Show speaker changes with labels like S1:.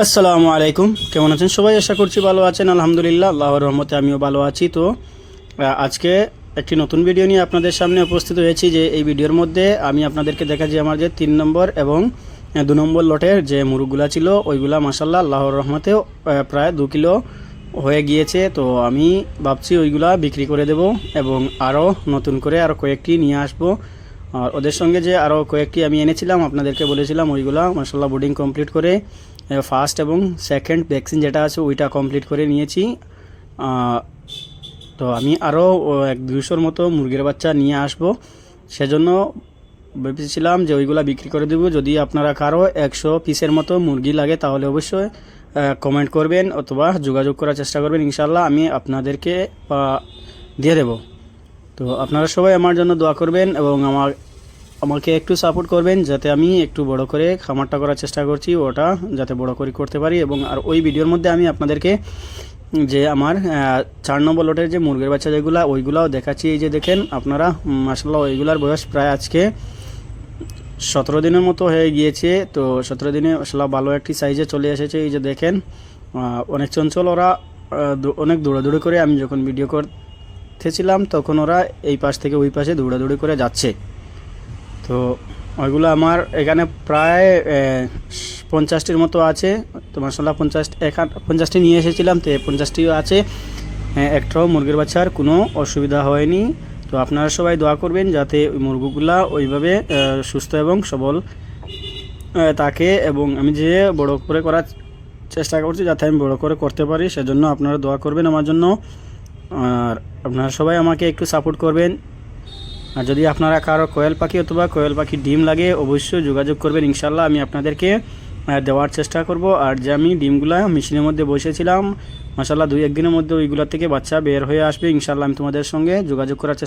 S1: আসসালামু আলাইকুম। কেমন আছেন? সবাই আশা করছি ভালো আছেন। আলহামদুলিল্লাহ, আল্লাহর রহমতে আমিও ভালো আছি। তো আজকে একটি নতুন ভিডিও নিয়ে আপনাদের সামনে উপস্থিত হয়েছি যে এই ভিডিওর মধ্যে আমি আপনাদেরকে দেখা যে আমার যে তিন নম্বর এবং দু নম্বর লটের যে মুরগগুলা ছিল, ওইগুলা মাসাল্লাহ আল্লাহর রহমতেও প্রায় দু কিলো হয়ে গিয়েছে। তো আমি ভাবছি ওইগুলা বিক্রি করে দেব এবং আরও নতুন করে আরও কয়েকটি নিয়ে আসব। আর ওদের সঙ্গে যে আরও কয়েকটি আমি এনেছিলাম, আপনাদেরকে বলেছিলাম ওইগুলা মাসাল্লাহ বোর্ডিং কমপ্লিট করে ফার্স্ট এবং সেকেন্ড ভ্যাকসিন যেটা আছে ওইটা কমপ্লিট করে নিয়েছি। তো আমি আরও এক দুশোর মতো মুরগির বাচ্চা নিয়ে আসব। সেজন্য ভেবেছিলাম যে ওইগুলা বিক্রি করে দেবো। যদি আপনারা কারও একশো পিসের মতো মুরগি লাগে, তাহলে অবশ্যই কমেন্ট করবেন অথবা যোগাযোগ করার চেষ্টা করবেন। ইনশাল্লাহ আমি আপনাদেরকে দিয়ে দেব। তো আপনারা সবাই আমার জন্য দোয়া করবেন এবং আমার, আমাকে একটু সাপোর্ট করবেন যাতে আমি একটু বড় করে খামারটা করার চেষ্টা করছি, ওটা যাতে বড় করে করতে পারি এবং আর ওই ভিডিওর মধ্যে আমি আপনাদেরকে যে আমার চার নম্বর লটের যে মুরগির বাচ্চা যেগুলো, ওইগুলাও দেখাচ্ছি। এই যে দেখেন, আপনারা মাসাল্লাহ ওইগুলার বয়স প্রায় আজকে সতেরো দিনের মতো হয়ে গিয়েছে। তো সতেরো দিনে আসলে ভালো একটি সাইজে চলে এসেছে। এই যে দেখেন অনেক চঞ্চল ওরা অনেক দৌড়াদৌড়ি করে আমি যখন ভিডিও করতেছিলাম তখন ওরা এই পাশ থেকে ওই পাশে দৌড়াদৌড়ি করে যাচ্ছে। তো ওইগুলো আমার এখানে প্রায় পঞ্চাশটির মতো আছে। তো মাসাল্লাহ পঞ্চাশ এখান, পঞ্চাশটি নিয়ে এসেছিলাম, তো পঞ্চাশটিও আছে। একটাও মুরগির বাচ্চার কোনো অসুবিধা হয়নি। তো আপনারা সবাই দোয়া করবেন যাতে ওই মুরগিগুলা ওইভাবে সুস্থ এবং সবল থাকে এবং আমি যে বড় করে করার চেষ্টা করছি যাতে আমি বড় করে করতে পারি, সেজন্য আপনারা দোয়া করবেন আমার জন্য। আর আপনারা সবাই আমাকে একটু সাপোর্ট করবেন। আর যদি আপনারা কারও কোয়েল পাখি অথবা কোয়েল পাখি ডিম লাগে, অবশ্যই যোগাযোগ করবেন। ইনশাল্লাহ আমি আপনাদেরকে দেওয়ার চেষ্টা করব। আর যে আমি ডিমগুলো মেশিনের মধ্যে বসেছিলাম মাসাল্লাহ দুই একদিনের মধ্যে ওইগুলো থেকে বাচ্চা বের হয়ে আসবে। ইনশাল্লাহ আমি তোমাদের সঙ্গে যোগাযোগ করার